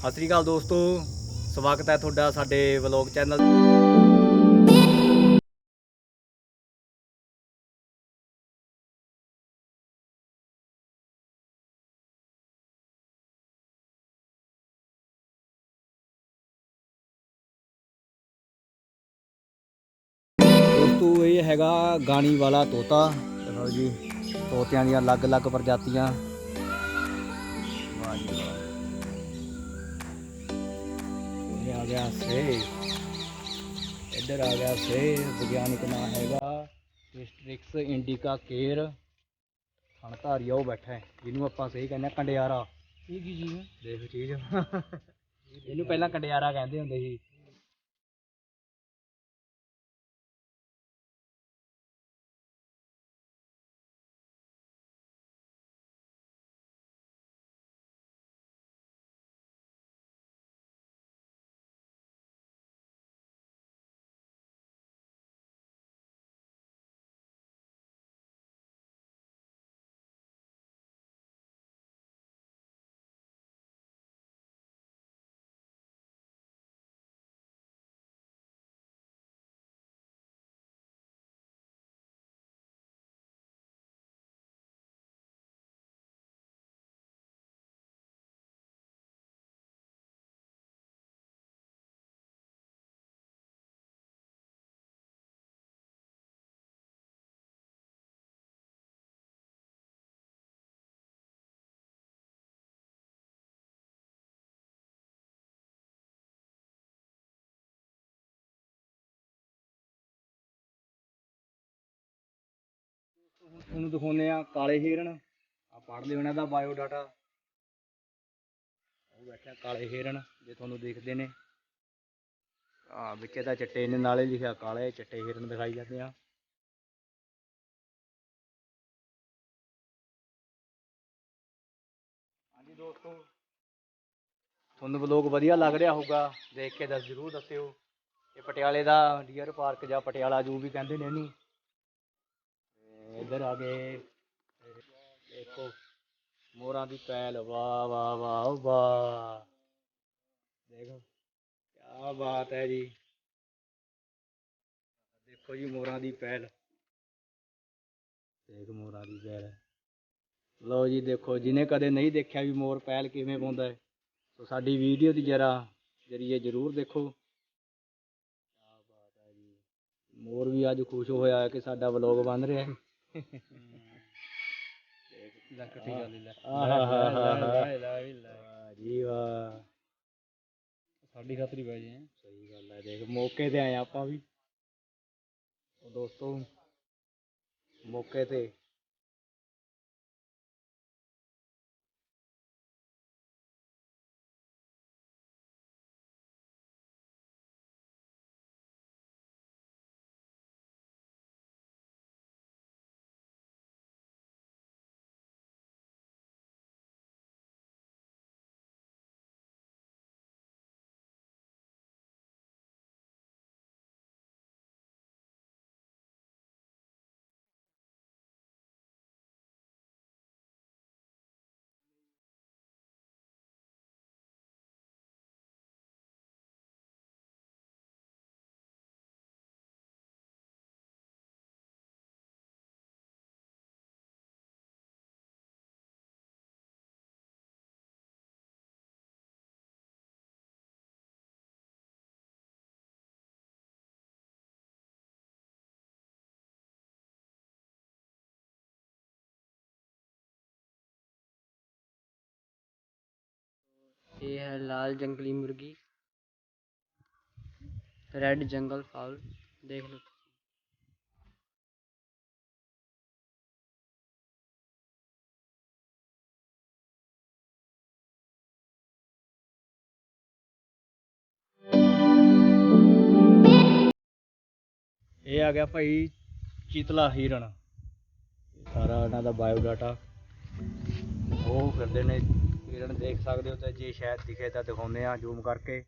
ਸਤਿ ਸ੍ਰੀ ਅਕਾਲ ਦੋਸਤੋ, ਸਵਾਗਤ ਹੈ ਤੁਹਾਡਾ ਸਾਡੇ ਵਲੌਗ ਚੈਨਲ ਦੋਸਤੋ, ਇਹ ਹੈਗਾ ਗਾਣੀ ਵਾਲਾ ਤੋਤਾ। ਚਲੋ ਜੀ, ਤੋਤਿਆਂ ਦੀਆਂ ਅਲੱਗ-ਅਲੱਗ ਪ੍ਰਜਾਤੀਆਂ। ਵਾਹ ਜੀ ਗਿਆ ਸੇ। ਇੱਧਰ ਆ ਗਿਆ ਸੇ ਵਿਗਿਆਨਿਕ ਨਾਮ ਹੈਗਾ ਡਿਸਟ੍ਰਿਕਸ ਇੰਡੀਕਾ ਕੇਰ ਥਣਧਾਰੀਆ ਉਹ ਬੈਠਾ ਹੈ। ਜਿਹਨੂੰ ਆਪਾਂ ਸਹੀ ਕਹਿੰਦੇ ਆ ਕੰਡਿਆਰਾ। ਇਹ ਕੀ ਚੀਜ਼ ਹੈ? ਦੇਖ ਚੀਜ਼। ਇਹਨੂੰ ਪਹਿਲਾਂ ਕੰਡਿਆਰਾ ਕਹਿੰਦੇ ਹੁੰਦੇ ਸੀ। ਹੁਣ ਤੁਹਾਨੂੰ ਦਿਖਾਉਂਦੇ ਆ ਕਾਲੇ ਹਿਰਨ। ਆ ਪੜ੍ਹ ਲਿਓ ਇਹਨਾਂ ਦਾ ਬਾਇਓ ਡਾਟਾ ਉਹ ਬੈਠਿਆ ਕਾਲੇ ਹਿਰਨ, ਜੇ ਤੁਹਾਨੂੰ ਦੇਖਦੇ ਨੇ। ਆ ਵਿੱਚ ਇਹਦਾ ਚਿੱਟੇ ਨੇ ਨਾਲੇ ਲਿਖਿਆ ਕਾਲੇ, ਚਿੱਟੇ ਹਿਰਨ ਦਿਖਾਈ ਜਾਂਦੇ ਆ। ਹਾਂਜੀ ਦੋਸਤੋ, ਤੁਹਾਨੂੰ ਵਲੋਗ ਵਧੀਆ ਲੱਗ ਰਿਹਾ ਹੋਊਗਾ, ਦੇਖ ਕੇ ਦੱਸ ਜ਼ਰੂਰ ਦੱਸਿਓ। ਇਹ ਪਟਿਆਲੇ ਦਾ ਡੀਅਰ ਪਾਰਕ ਜਾਂ ਪਟਿਆਲਾ ਜੂ ਵੀ ਕਹਿੰਦੇ ਨੇ ਇਹਨੂੰ। ਇੱਧਰ ਆ ਗਏ। ਦੇਖੋ, ਮੋਰਾਂ ਦੀ ਪੈਲ। ਵਾਹ ਵਾਹ ਵਾਹ ਵਾਹ। ਦੇਖੋ ਕੀ ਬਾਤ ਹੈ ਜੀ। ਦੇਖੋ ਜੀ, ਮੋਰਾਂ ਦੀ ਪੈਲ। ਦੇਖ ਮੋਰਾਂ ਦੀ ਪੈਲ। ਲਓ ਜੀ, ਦੇਖੋ ਜਿਹਨੇ ਕਦੇ ਨਹੀਂ ਦੇਖਿਆ ਵੀ ਮੋਰ ਪੈਲ ਕਿਵੇਂ ਪਾਉਂਦਾ ਹੈ, ਸੋ ਸਾਡੀ ਵੀਡੀਓ ਦੀ ਜਰਾ ਜਰੀਏ ਜ਼ਰੂਰ ਦੇਖੋ। ਮੋਰ ਵੀ ਅੱਜ ਖੁਸ਼ ਹੋਇਆ ਕਿ ਸਾਡਾ ਵਲੌਗ ਬਣ ਰਿਹਾ ਹੈ। ਜੀ ਵਾਹ ਸਾਡੀ ਖਾਤਰ ਹੀ। ਪੈ ਜੇ ਸਹੀ ਗੱਲ ਹੈ। ਦੇਖ ਮੌਕੇ ਤੇ ਆਏ ਆਪਾਂ ਵੀ। ਦੋਸਤੋ ਮੌਕੇ ਤੇ ਇਹ ਹੈ ਲਾਲ ਜੰਗਲੀ ਮੁਰਗੀ। ਰੈੱਡ ਜੰਗਲ ਫਾਉਲ ਦੇਖ ਲਓ ਇਹ ਆ ਗਿਆ ਭਾਈ ਚੀਤਲਾ ਹਿਰਨ। ਸਾਰਾ ਇਹਨਾਂ ਦਾ ਬਾਇਓ ਡਾਟਾ ਉਹ ਫਿਰਦੇ ਨੇ ਦੇਖ ਸਕਦੇ ਹੋ ਤੇ ਜੇ ਸ਼ਾਇਦ ਦਿਖੇ ਤਾਂ ਦਿਖਾਉਂਦੇ ਆ ਜ਼ੂਮ ਕਰਕੇ।